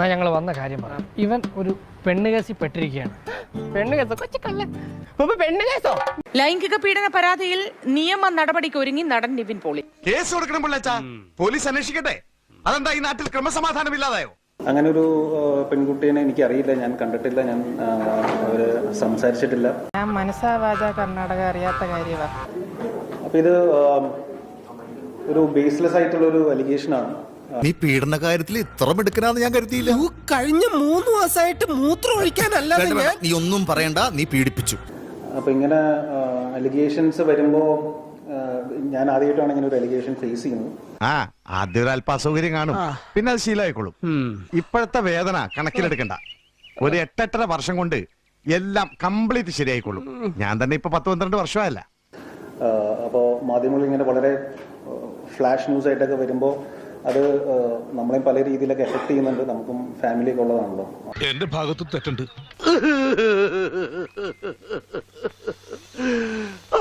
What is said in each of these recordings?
എന്നാ ഞങ്ങൾ വന്ന കാര്യം പറയാം ഇവൻ ഒരു പെണ്ണുകേസി പെട്ടിരിക്കുകയാണ്. കൊച്ചിക്കല്ല ലൈംഗിക പീഡന പരാതിയിൽ നിയമ നടപടിക്ക് ഒരുങ്ങി നടൻ നിവിൻ പോളി. കേസ് കൊടുക്കണം പിള്ളേച്ചാ. പോലീസ് അന്വേഷിക്കട്ടെ. അതെന്താ ഈ നാട്ടിൽ ക്രമസമാധാനം ഇല്ലാതായോ? അങ്ങനെ ഒരു പെൺകുട്ടീനെ എനിക്ക് അറിയില്ല ഞാൻ കണ്ടിട്ടില്ല. ഞാൻ അവർ സംസാരിച്ചിട്ടില്ല. ഞാൻ മനസ്സാവാച കർണാടക അറിയാത്ത കാര്യമാണ് അപ്പൊ ഇത് ഒരു ബേസ്ലെസ് ആയിട്ടുള്ള ഒരു അലിഗേഷൻ ആണ്. നീ പീഡന കാര്യത്തിൽ ഇത്ര മിടുക്കനാന്ന് ഞാൻ കരുതിയില്ല. കഴിഞ്ഞ മൂന്ന് മാസമായിട്ട് മൂത്രം ഒഴിക്കാനല്ലാതെ. ഞാൻ നീ ഒന്നും പറയണ്ട നീ പീഡിപ്പിച്ചു. അപ്പൊ ഇങ്ങനെ അലിഗേഷൻസ് വരുമ്പോ ഞാൻ ആദ്യമായിട്ടാണ് ഇങ്ങനെ ഒരു അലിഗേഷൻ ഫേസ് ചെയ്യുന്നത്. ആ ആദ്യം ഒരു അല്പ അസൗകര്യം കാണും പിന്നെ അത് ശീലമായിക്കോളും. ഇപ്പോഴത്തെ വേദന കണക്കിലെടുക്കണ്ട. ഒരു എട്ടെട്ടര വർഷം കൊണ്ട് എല്ലാം കംപ്ലീറ്റ് ശരിയായിക്കോളും. ഞാൻ തന്നെ ഇപ്പൊ പത്ത് പന്ത്രണ്ട് വർഷമായല്ല. അപ്പോൾ മാധ്യമങ്ങൾ ഇങ്ങനെ വളരെ ഫ്ലാഷ് ന്യൂസ് ആയിട്ടൊക്കെ വരുമ്പോൾ അത് നമ്മളെയും പല രീതിയിലൊക്കെ എഫക്ട് ചെയ്യുന്നുണ്ട്. നമുക്കും ഫാമിലിയൊക്കെ ഉള്ളതാണല്ലോ. എന്റെ ഭാഗത്ത് തെറ്റുണ്ട്.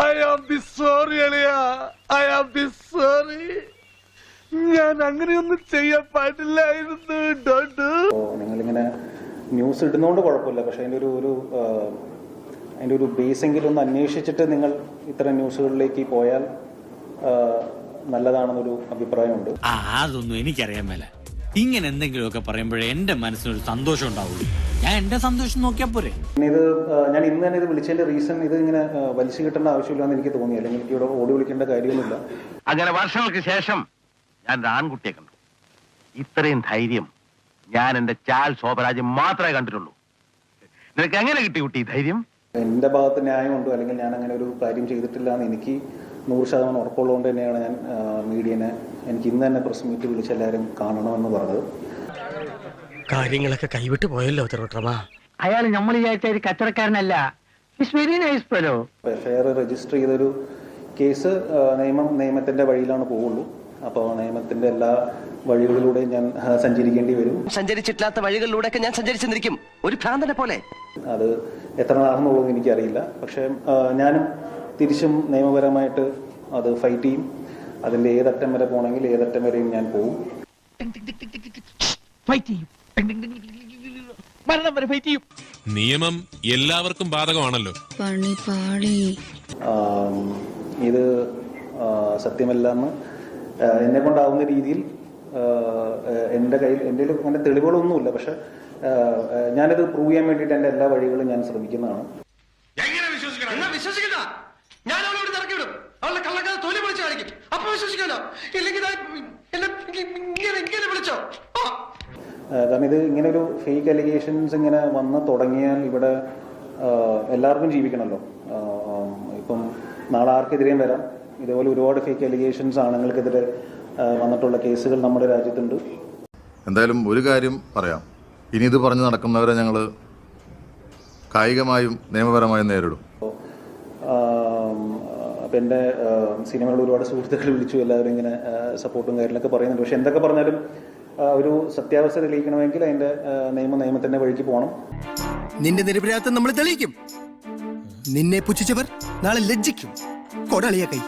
ഐ ആം ബി സോറി അളിയ. ഐ ആം ബി സോറി ഞാൻ അങ്ങനെയൊന്നും ചെയ്യാൻ പാടില്ലായിരുന്നു നിങ്ങളിങ്ങനെ ന്യൂസ് ഇടുന്നതുകൊണ്ട് കുഴപ്പമില്ല. പക്ഷെ അതിന്റെ ഒരു ഒരു അതിന്റെ അതിന്റെ ഒരു ബേസെങ്കിലും ഒന്ന് അന്വേഷിച്ചിട്ട് നിങ്ങൾ ഇത്തരം ന്യൂസുകളിലേക്ക് പോയാൽ നല്ലതാണെന്നൊരു അഭിപ്രായമുണ്ട്. ആ അതൊന്നും എനിക്കറിയാൻ മേല. ഇങ്ങനെ എന്തെങ്കിലുമൊക്കെ പറയുമ്പോഴേ എന്റെ മനസ്സിനൊരു സന്തോഷം ഉണ്ടാവുള്ളൂ. ഞാൻ എന്റെ സന്തോഷം നോക്കിയാൽ പോരെ. ഇത് ഞാൻ ഇന്ന് തന്നെ ഇത് വിളിച്ചതിന്റെ റീസൺ ഇത് ഇങ്ങനെ വലിച്ചു കിട്ടേണ്ട ആവശ്യമില്ലാന്ന് എനിക്ക് തോന്നി. അല്ലെങ്കിൽ എനിക്ക് ഇവിടെ ഓടി വിളിക്കേണ്ട കാര്യമൊന്നുമില്ല. അങ്ങനെ വർഷങ്ങൾക്ക് ശേഷം ഞാൻ ഒരു ആൺകുട്ടിയെ കണ്ടു. ഇത്രയും ധൈര്യം ഞാൻ എന്റെ ചാൽ ശോഭരാജ് മാത്രമേ കണ്ടിട്ടുള്ളൂ. നിനക്ക് എങ്ങനെ കിട്ടി കുട്ടി ഈ ധൈര്യം? എന്റെ ഭാഗത്ത് ന്യായമുണ്ടോ അല്ലെങ്കിൽ ഞാൻ അങ്ങനെ ഒരു കാര്യം ചെയ്തിട്ടില്ല എന്ന് എനിക്ക് നൂറ് ശതമാനം ഉറപ്പുള്ളതുകൊണ്ട് തന്നെയാണ് ഞാൻ മീഡിയനെ എനിക്ക് ഇന്ന് തന്നെ പ്രസ് മീറ്റ് വിളിച്ച് എല്ലാവരും കാണണമെന്ന് പറഞ്ഞത്. കാര്യങ്ങളൊക്കെ കൈവിട്ട് പോയല്ലോ തിരുവട്ടമാ അയാൾ നമ്മൾ വിചാരിച്ച ഒരു കച്ചവടക്കാരനല്ല. എഫ്ഐആർ രജിസ്റ്റർ ചെയ്തൊരു കേസ് നിയമം നിയമത്തിന്റെ വഴിയിലാണ് പോവുള്ളൂ. അപ്പോൾ നിയമത്തിന്റെ എല്ലാ വഴികളിലൂടെ ഞാൻ സഞ്ചരിക്കേണ്ടി വരും. സഞ്ചരിച്ചിട്ടില്ലാത്ത വഴികളിലൂടെ ഞാൻ സഞ്ചരിച്ചെന്നിരിക്കും ഒരു ഭ്രാന്തനെ പോലെ. അത് എത്ര നാളെന്നുള്ളത് എനിക്കറിയില്ല. പക്ഷേ ഞാനും തിരിച്ചും നിയമപരമായിട്ട് അത് ഫൈറ്റ് ചെയ്യും. അതിന്റെ ഏതറ്റം വരെ പോകണമെങ്കിൽ ഏതറ്റം വരെയും ഞാൻ പോകും. നിയമം എല്ലാവർക്കും ബാധകമാണല്ലോ. ഇത് സത്യമല്ല സത്യമല്ലെന്ന് എന്നെ കൊണ്ടാവുന്ന രീതിയിൽ എന്റെ എന്റെ കയ്യിൽ എന്റെ അങ്ങനെ തെളിവുകളൊന്നുമില്ല. പക്ഷെ ഞാനിത് പ്രൂവ് ചെയ്യാൻ വേണ്ടിയിട്ട് എന്റെ എല്ലാ വഴികളും ഞാൻ ശ്രമിക്കുന്നതാണ്. വിശ്വസിക്കണ്ട ഞാൻ അവളെ ഇവിടെ ഇറക്കി വിടും. അവളുടെ കള്ളക്കഥ തൊലി വിളിച്ചു കാണിക്കും. അപ്പൊ വിശ്വസിക്കാലോ ഇല്ലെങ്കിൽ ഇങ്ങനെ ഇങ്ങനെ വിളിച്ചോ. കാരണം ഇത് ഇങ്ങനെ ഒരു ഫേക്ക് അലിഗേഷൻസ് ഇങ്ങനെ വന്ന് തുടങ്ങിയാൽ ഇവിടെ എല്ലാവർക്കും ജീവിക്കണമല്ലോ ഇപ്പം നാളെ ആർക്കെതിരെയും വരാം. ഇതേപോലെ ഒരുപാട് ഫേക്ക് അലിഗേഷൻസ് ആണുങ്ങൾക്കെതിരെ വന്നിട്ടുള്ള കേസുകൾ നമ്മുടെ രാജ്യത്തുണ്ട്. എന്തായാലും ഒരു കാര്യം പറയാം. ഇനി ഇത് പറഞ്ഞു നടക്കുന്നവരെ ഞങ്ങൾ കായികമായും നിയമപരമായും നേരിടും. അപ്പം എന്റെ സിനിമകളിൽ ഒരുപാട് സുഹൃത്തുക്കൾ വിളിച്ചു എല്ലാവരും ഇങ്ങനെ സപ്പോർട്ടും കാര്യങ്ങളൊക്കെ പറയുന്നുണ്ട്. പക്ഷെ എന്തൊക്കെ പറഞ്ഞാലും ഒരു സത്യാവസ്ഥ തെളിയിക്കണമെങ്കിൽ അതിന്റെ നിയമ നിയമത്തിന്റെ വഴിക്ക് പോകണം. നിന്റെ നിരപരാധം നമ്മൾ തെളിയിക്കും. നിന്നെ പുച്ഛിച്ചവർ നാളെ ലജ്ജിക്കും. കൊടളിയ കൈ.